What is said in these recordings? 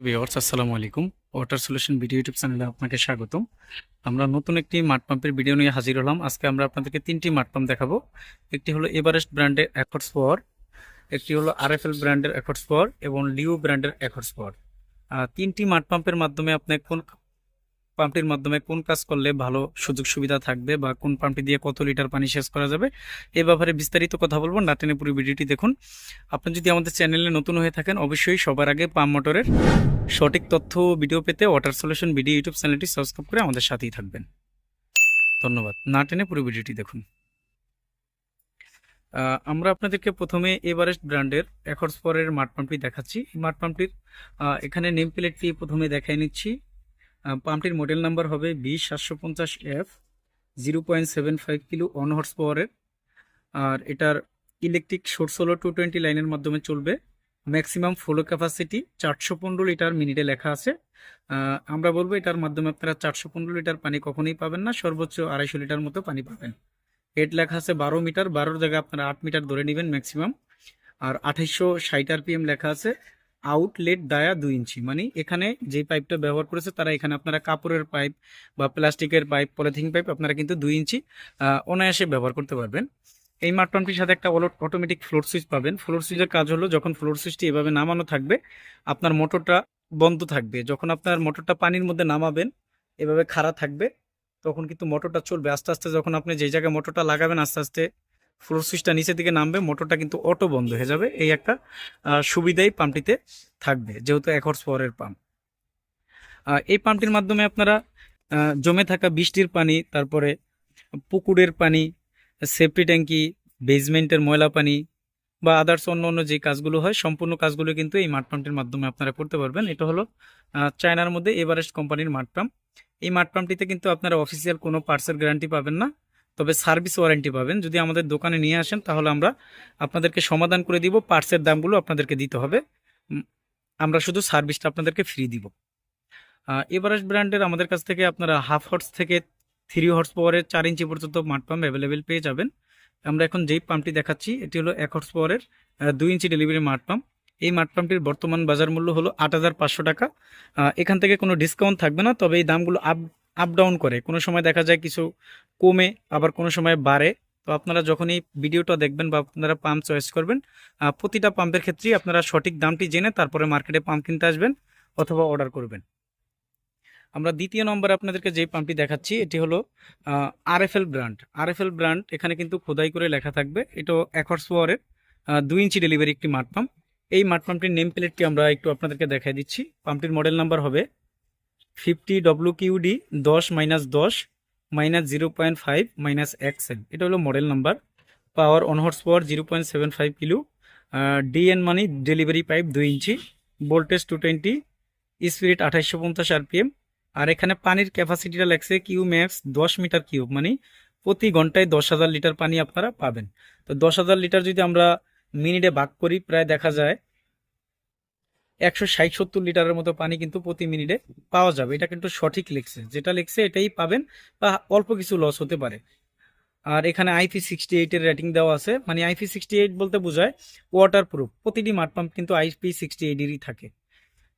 Viewers, আসসালামু আলাইকুম। Water solution video YouTube চ্যানেলে আপনাকে স্বাগতম। আমরা নতুন একটি মাঠ পাম্পের ভিডিও নিয়ে হাজির হলাম। আজকে আমরা আপনাদেরকে তিনটি মাঠ পাম্প দেখাবো। একটি হলো এভারেস্ট ব্র্যান্ডের অ্যাকর্ডস পাওয়ার একটি হলো আরএফএল ব্র্যান্ডের অ্যাকর্ডস পাওয়ার এবং লিও ব্র্যান্ডের অ্যাকর্ডস পাওয়ার তিনটি মাঠ পাম্পের মাধ্যমে আপনি কোন পাম্পটির মাধ্যমে কোন কাজ করলে ভালো সুযোগ সুবিধা থাকবে বা কোন পাম্পটি দিয়ে কত লিটার পানি শেষ করা যাবে, এ ব্যাপারে বিস্তারিত কথা বলব। না টেনে পুরো ভিডিওটি দেখুন। আপনি যদি আমাদের চ্যানেলে নতুন হয়ে থাকেন, অবশ্যই সবার আগে পাম্প মোটরের সঠিক তথ্য ভিডিও পেতে ওয়াটার সলিউশন ভিডিও ইউটিউব চ্যানেলটি সাবস্ক্রাইব করে আমাদের সাথেই থাকবেন। ধন্যবাদ। না টেনে পুরো ভিডিওটি দেখুন। আমরা আপনাদেরকে প্রথমে এভারেস্ট ব্র্যান্ডের একর্স পরের মাঠ পাম্পটি দেখাচ্ছি। মাঠ পাম্পটির এখানে নেম প্লেটটি প্রথমে দেখাই নিচ্ছি। পাম্পটির মডেল নাম্বার হবে বি সাতশো পঞ্চাশ F zero point seven five kilo on horse পাওয়ারের আর এটার ইলেকট্রিক সোর্স হলো টু টোয়েন্টি লাইনের মাধ্যমে চলবে। ম্যাক্সিমাম ফ্লো ক্যাপাসিটি চারশো পনেরো লিটার মিনিটে লেখা আছে। আমরা বলব এটার মাধ্যমে আপনারা চারশো পনেরো লিটার পানি কখনোই পাবেন না, সর্বোচ্চ আড়াইশো লিটার মতো পানি পাবেন। হেড লেখা আছে বারো মিটার, বারোর জায়গায় আপনারা আট মিটার ধরে নেবেন ম্যাক্সিমাম আর আঠাইশশো ষাট আরপিএম লেখা আছে আউটলেট ডায়া দুই ইঞ্চি। মানে এখানে যে পাইপটা ব্যবহার করেছে, তারা এখানে আপনারা কাপড়ের পাইপ বা প্লাস্টিকের পাইপ পলিথিন পাইপ আপনারা কিন্তু দুই ইঞ্চি অনায়াসে ব্যবহার করতে পারবেন। এই মাটনটির সাথে একটা অটোমেটিক ফ্লোর সুইচ পাবেন। ফ্লোর সুইচের কাজ হলো যখন ফ্লোর সুইচটি এভাবে নামানো থাকবে, আপনার মোটরটা বন্ধ থাকবে। যখন আপনার মোটরটা পানির মধ্যে নামাবেন, এভাবে খাড়া থাকবে, তখন কিন্তু মোটরটা চলবে। আস্তে আস্তে যখন আপনি যেই জায়গায় মোটরটা লাগাবেন, আস্তে আস্তে ফ্লোর সুইচটা নিচের দিকে নামবে, মোটরটা কিন্তু অটো বন্ধ হয়ে যাবে। এই একটা সুবিধাই পাম্পটিতে থাকবে, যেহেতু এক হর্স পাওয়ারের পাম্প এই পাম্পটির মাধ্যমে আপনারা জমে থাকা বৃষ্টির পানি, তারপরে পুকুরের পানি সেফটি ট্যাঙ্কি বেসমেন্টের ময়লা পানি বা আদার্স অন্য অন্য যে কাজগুলো হয়, সম্পূর্ণ কাজগুলো কিন্তু এই মাঠ পাম্পটির মাধ্যমে আপনারা করতে পারবেন। এটা হলো চায়নার মধ্যে এভারেস্ট কোম্পানির মাঠ পাম্প। এই মাঠ পাম্পটিতে কিন্তু আপনারা অফিসিয়াল কোনো পার্সের গ্যারান্টি পাবেন না। তবে সার্ভিস ওয়ারেন্টি পাবেন। যদি আমাদের দোকানে নিয়ে আসেন, তাহলে আমরা আপনাদেরকে সমাধান করে দিব। পার্টসের দামগুলো আপনাদেরকে দিতে হবে। আমরা শুধু সার্ভিসটা আপনাদেরকে ফ্রি দিব। এভারেস্ট ব্র্যান্ডের আমাদের কাছ থেকে আপনারা হাফ হর্স থেকে থ্রি হর্স পাওয়ারের চার ইঞ্চি পর্যন্ত মাঠ পাম্প অ্যাভেলেবেল পেয়ে যাবেন। আমরা এখন যেই পাম্পটি দেখাচ্ছি, এটি হলো এক হর্স পাওয়ারের দুই ইঞ্চি ডেলিভারি মাঠ পাম্প। এই মাঠ পাম্পটির বর্তমান বাজার মূল্য হলো আট হাজার পাঁচশো টাকা। এখান থেকে কোনো ডিসকাউন্ট থাকবে না, তবে এই দামগুলো আপ আপ ডাউন করে। কোনো সময় দেখা যায় কিছু কমে, আবার কোনো সময় বাড়ে। তো আপনারা যখন এই ভিডিওটা দেখবেন বা আপনারা পাম্প চয়েস করবেন প্রতিটা পাম্পের ক্ষেত্রেই আপনারা সঠিক দামটি জেনে তারপরে মার্কেটে পাম্প কিনতে আসবেন অথবা অর্ডার করবেন। আমরা দ্বিতীয় নম্বরে আপনাদেরকে যে পাম্পটি দেখাচ্ছি, এটি হলো আরএফএল ব্র্যান্ড আরএফএল ব্র্যান্ড এখানে কিন্তু খোদাই করে লেখা থাকবে। এটা একর্স ওয়ারের দুই ইঞ্চি ডেলিভারি একটি মাঠ পাম্প এই মাঠ পাম্পটির নেম প্লেটটি আমরা একটু আপনাদেরকে দেখাই দিচ্ছি। পাম্পটির মডেল নাম্বার হবে ফিফটি ডব্লিউ কিউডি দশ মাইনাস দশ minus zero point five minus X XL এটা হলো model number power on horse power zero point seven five kilo DN money delivery pipe দুই ইঞ্চি। ভোল্টেজ টু টোয়েন্টি স্পিরিট আঠাইশশো পঞ্চাশ RPM আর এখানে পানির ক্যাপাসিটিটা লাগছে কিউ ম্যাক্স দশ মিটার কিউব মানে প্রতি ঘন্টায় দশ হাজার লিটার পানি আপনারা পাবেন। তো দশ হাজার লিটার যদি আমরা মিনিটে ভাগ করি, প্রায় দেখা যায় একশো ষাট, সত্তর লিটারের মতো পানি কিন্তু প্রতি মিনিটে পাওয়া যাবে। এটা কিন্তু সঠিক লিখছে। যেটা লিখছে এটাই পাবেন বা অল্প কিছু লস হতে পারে। আর এখানে আইপি সিক্সটি এইটের রেটিং দেওয়া আছে। মানে আইপি সিক্সটি এইট বলতে বোঝায় ওয়াটার প্রুফ প্রতিটি মাঠ পাম্প কিন্তু আইপি সিক্সটি এইটেরই থাকে।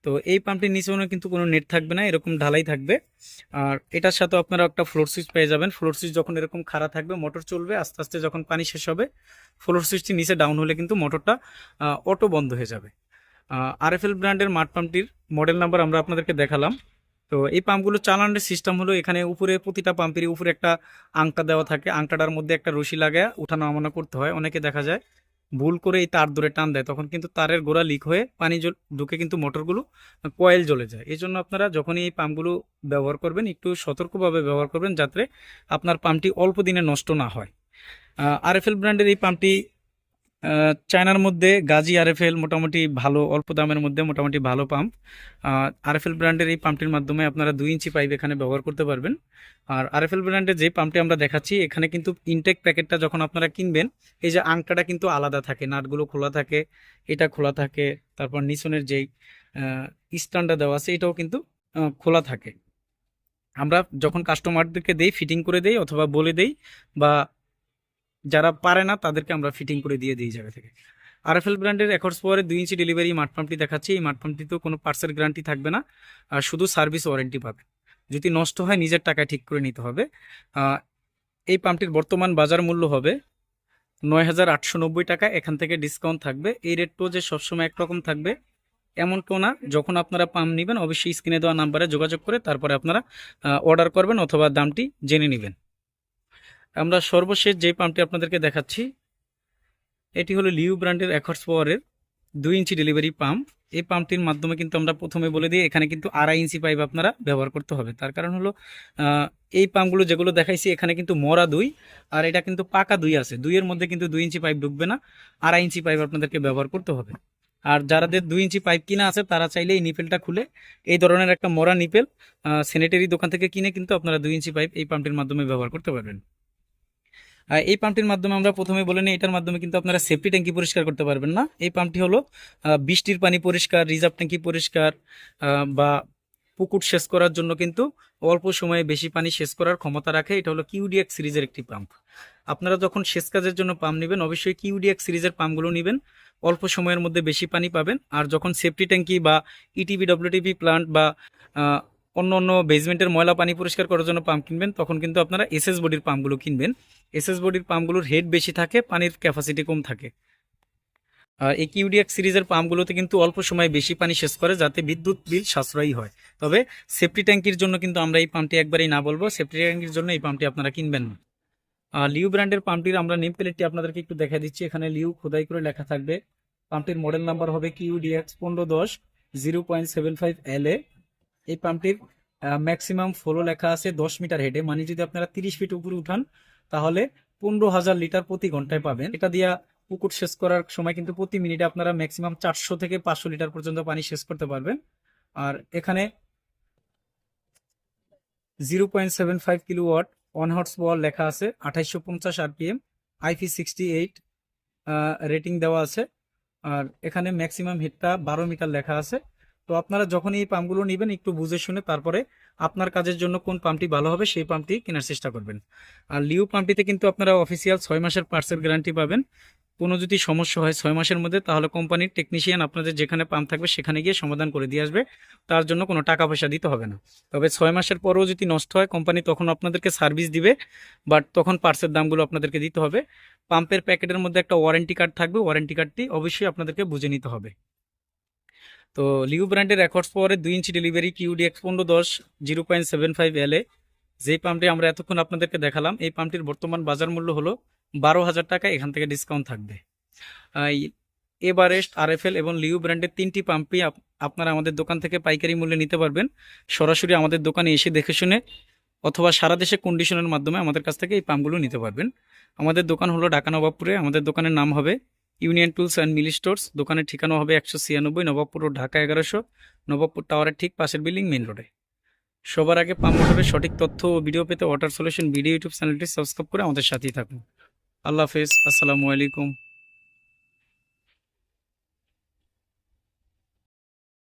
তো এই পাম্পটির নিচেও কিন্তু কোনো নেট থাকবে না, এরকম ঢালাই থাকবে। আর এটার সাথে আপনারা একটা ফ্লোর সুইচ পেয়ে যাবেন। ফ্লোর সুইচ যখন এরকম খাড়া থাকবে মোটর চলবে, আস্তে আস্তে যখন পানি শেষ হবে ফ্লোর সুইচটি নিচে ডাউন হলে কিন্তু মোটরটা অটো বন্ধ হয়ে যাবে। আরএফএল ব্র্যান্ডের মাঠ পাম্পটির মডেল নাম্বার আমরা আপনাদেরকে দেখালাম। তো এই পাম্পগুলো চালানোর সিস্টেম হলো এখানে উপরে প্রতিটা পাম্পেরই উপরে একটা আংটা দেওয়া থাকে। আংটাটার মধ্যে একটা রশি লাগায় উঠানো নামানো করতে হয়। অনেকে দেখা যায় ভুল করে এই তার ধরে টান দেয়, তখন কিন্তু তারের গোড়া লিক হয়ে পানি ঢুকে কিন্তু মোটরগুলো কয়েল জ্বলে যায়। এই জন্য আপনারা যখনই এই পাম্পগুলো ব্যবহার করবেন, একটু সতর্কভাবে ব্যবহার করবেন যাতে আপনার পাম্পটি অল্প দিনে নষ্ট না হয়। আরএফএল ব্র্যান্ডের এই পাম্পটি চায়নার মধ্যে গাজী আরএফএল মোটামুটি ভালো, অল্প দামের মধ্যে মোটামুটি ভালো পাম্প। আরএফএল ব্র্যান্ডের এই পাম্পটির মাধ্যমে আপনারা দুই ইঞ্চি পাইপ এখানে ব্যবহার করতে পারবেন। আর আরএফএল ব্র্যান্ডের যে পাম্পটি আমরা দেখাচ্ছি, এখানে কিন্তু ইনটেক প্যাকেটটা যখন আপনারা কিনবেন, এই যে আংটাটা কিন্তু আলাদা থাকে, নাটগুলো খোলা থাকে, এটা খোলা থাকে, তারপর নিচনের যেই স্ট্যান্ডটা দেওয়া আছে, এটাও কিন্তু খোলা থাকে। আমরা যখন কাস্টমারদেরকে দেই ফিটিং করে দেই অথবা বলে দেই বা যারা পারে না, তাদেরকে আমরা ফিটিং করে দিয়ে দিই জায়গা থেকে। আরএফএল ব্র্যান্ডের একর্স পাওয়ারের দুই ইঞ্চি ডেলিভারি মাঠ পাম্পটি দেখাচ্ছি। এই মাঠ পাম্পটিতেও কোনো পার্সেল গ্যারান্টি থাকবে না, আর শুধু সার্ভিস ওয়ারেন্টি পাবে। যদি নষ্ট হয়, নিজের টাকায় ঠিক করে নিতে হবে। এই পাম্পটির বর্তমান বাজার মূল্য হবে নয় হাজার আটশো নব্বই টাকা। এখান থেকে ডিসকাউন্ট থাকবে। এই রেটটাও যে সবসময় একরকম থাকবে, এমন কেউ না। যখন আপনারা পাম্প নেবেন, অবশ্যই স্ক্রিনে দেওয়া নাম্বারে যোগাযোগ করে তারপরে আপনারা অর্ডার করবেন অথবা দামটি জেনে নেবেন। আমরা সর্বশেষ যে পাম্পটি আপনাদেরকে দেখাচ্ছি, এটি হলো লিউ ব্র্যান্ডের একর্স পাওয়ারের দুই ইঞ্চি ডেলিভারি পাম্প এই পাম্পটির মাধ্যমে কিন্তু আমরা প্রথমে বলে দিই, এখানে কিন্তু আড়াই ইঞ্চি পাইপ আপনারা ব্যবহার করতে হবে। তার কারণ হলো এই পাম্পগুলো যেগুলো দেখাইছি, এখানে কিন্তু মরা দুই আর এটা কিন্তু পাকা দুই আছে। দুইয়ের মধ্যে কিন্তু দুই ইঞ্চি পাইপ ঢুকবে না, আড়াই ইঞ্চি পাইপ আপনাদেরকে ব্যবহার করতে হবে। আর যারাদের দুই ইঞ্চি পাইপ কিনা আছে, তারা চাইলে এই নিপেলটা খুলে, এই ধরনের একটা মরা নিপেল স্যানিটারি দোকান থেকে কিনে কিন্তু আপনারা দুই ইঞ্চি পাইপ এই পাম্পটির মাধ্যমে ব্যবহার করতে পারবেন। এই পাম্পটির মাধ্যমে আমরা প্রথমে বলে নিই, এটার মাধ্যমে কিন্তু আপনারা সেফটি ট্যাঙ্কি পরিষ্কার করতে পারবেন না। এই পাম্পটি হলো বৃষ্টির পানি পরিষ্কার রিজার্ভ ট্যাঙ্কি পরিষ্কার বা পুকুর সেচ করার জন্য কিন্তু অল্প সময়ে বেশি পানি সেচ করার ক্ষমতা রাখে। এটা হলো কিউডিএক্স সিরিজের একটি পাম্প আপনারা যখন সেচ কাজের জন্য পাম্প নেবেন, অবশ্যই কিউডিএক্স সিরিজের পাম্পগুলো নেবেন। অল্প সময়ের মধ্যে বেশি পানি পাবেন। আর যখন সেফটি ট্যাঙ্কি বা ইটিভি ডব্লিউটিভি প্লান্ট বা অন্য অন্য বেসমেন্টের ময়লা পানি পরিষ্কার করার জন্য পাম্প কিনবেন, তখন কিন্তু আপনারা এসএস বডির পাম্পগুলো কিনবেন। এসএস বডির পাম্পগুলোর হেড বেশি থাকে, পানির ক্যাপাসিটি কম থাকে। আর এই কিউডিএক্স সিরিজের পাম্পগুলোতে কিন্তু অল্প সময়ে বেশি পানি শেষ করে, যাতে বিদ্যুৎ বিল সাশ্রয়ী হয়। তবে সেফটি ট্যাঙ্কির জন্য কিন্তু আমরা এই পাম্পটি একবারেই না বলব সেফটি ট্যাঙ্কির জন্য এই পাম্পটি আপনারা কিনবেন না। আর লিউ ব্র্যান্ডের পাম্পটির আমরা নেম প্লেটটি আপনাদেরকে একটু দেখা দিচ্ছি। এখানে লিউ খোদাই করে লেখা থাকবে। পাম্পটির মডেল নাম্বার হবে কিউডিএক্স পনেরো দশ zero point seven five L A এই পাম্পটির ম্যাক্সিমাম ফ্লো লেখা আছে দশ মিটার হেডে মানে যদি আপনারা তিরিশ ফিট উপরে উঠান, তাহলে পনেরো হাজার লিটার প্রতি ঘন্টায় পাবেন। এটা দিয়া পুকুর শেষ করার সময় কিন্তু প্রতি মিনিটে আপনারা ম্যাক্সিমাম চারশো থেকে পাঁচশো লিটার পর্যন্ত পানি শেষ করতে পারবেন। আর এখানে zero point seven five kilowatt one horse বল লেখা আছে, আঠাইশশো পঞ্চাশ RPM IP sixty eight rating দেওয়া আছে। আর এখানে ম্যাক্সিমাম হিটটা বারো মিটার লেখা আছে। তো আপনারা যখন এই পাম্পগুলো নেবেন, একটু বুঝে শুনে তারপরে আপনার কাজের জন্য কোন পাম্পটি ভালো হবে, সেই পাম্পটি কেনার চেষ্টা করবেন। আর লিউ পাম্পটিতে কিন্তু আপনারা অফিসিয়াল ছয় মাসের পার্সেল গ্যারান্টি পাবেন। কোনো যদি সমস্যা হয় ছয় মাসের মধ্যে, তাহলে কোম্পানির টেকনিশিয়ান আপনাদের যেখানে পাম্প থাকবে, সেখানে গিয়ে সমাধান করে দিয়ে আসবে। তার জন্য কোনো টাকা পয়সা দিতে হবে না। তবে ছয় মাসের পরেও যদি নষ্ট হয় কোম্পানি তখন আপনাদেরকে সার্ভিস দিবে বাট তখন পার্সের দামগুলো আপনাদেরকে দিতে হবে। পাম্পের প্যাকেটের মধ্যে একটা ওয়ারেন্টি কার্ড থাকবে ওয়ারেন্টি কার্ডটি অবশ্যই আপনাদেরকে বুঝে নিতে হবে। তো লিউ ব্র্যান্ডের রেকর্ডস পাওয়ারের দুই ইঞ্চি ডেলিভারি কিউডি এক্স পনেরো দশ, zero point seven five L যেই পাম্পটি আমরা এতক্ষণ আপনাদেরকে দেখালাম, এই পাম্পটির বর্তমান বাজার মূল্য হলো বারো হাজার টাকা, এখান থেকে ডিসকাউন্ট থাকবে। এভারেস্ট আরএফএল এবং লিউ ব্র্যান্ডের তিনটি পাম্পই আপ- আপনারা আমাদের দোকান থেকে পাইকারি মূল্যে নিতে পারবেন। সরাসরি আমাদের দোকানে এসে দেখে শুনে অথবা সারা দেশে কন্ডিশনের মাধ্যমে আমাদের কাছ থেকে এই পাম্পগুলো নিতে পারবেন। আমাদের দোকান হলো ঢাকা নবাবপুরে, আমাদের দোকানের নাম হবে union tools and mill stores, দোকানের ঠিকানা হবে একশো ছিয়ানব্বই নবাবপুর রোড, ঢাকা এগারোশো, নবাবপুর টাওয়ারের ঠিক পাশের বিল্ডিং মেন রোডে। সবার আগে পাম মোটরের সঠিক তথ্য ও ভিডিও পেতে ওয়াটার সলিউশন ভিডিও ইউটিউব চ্যানেলটি সাবস্ক্রাইব করে আমাদের সাথেই থাকুন। আল্লাহ হাফেজ, আসসালামু আলাইকুম।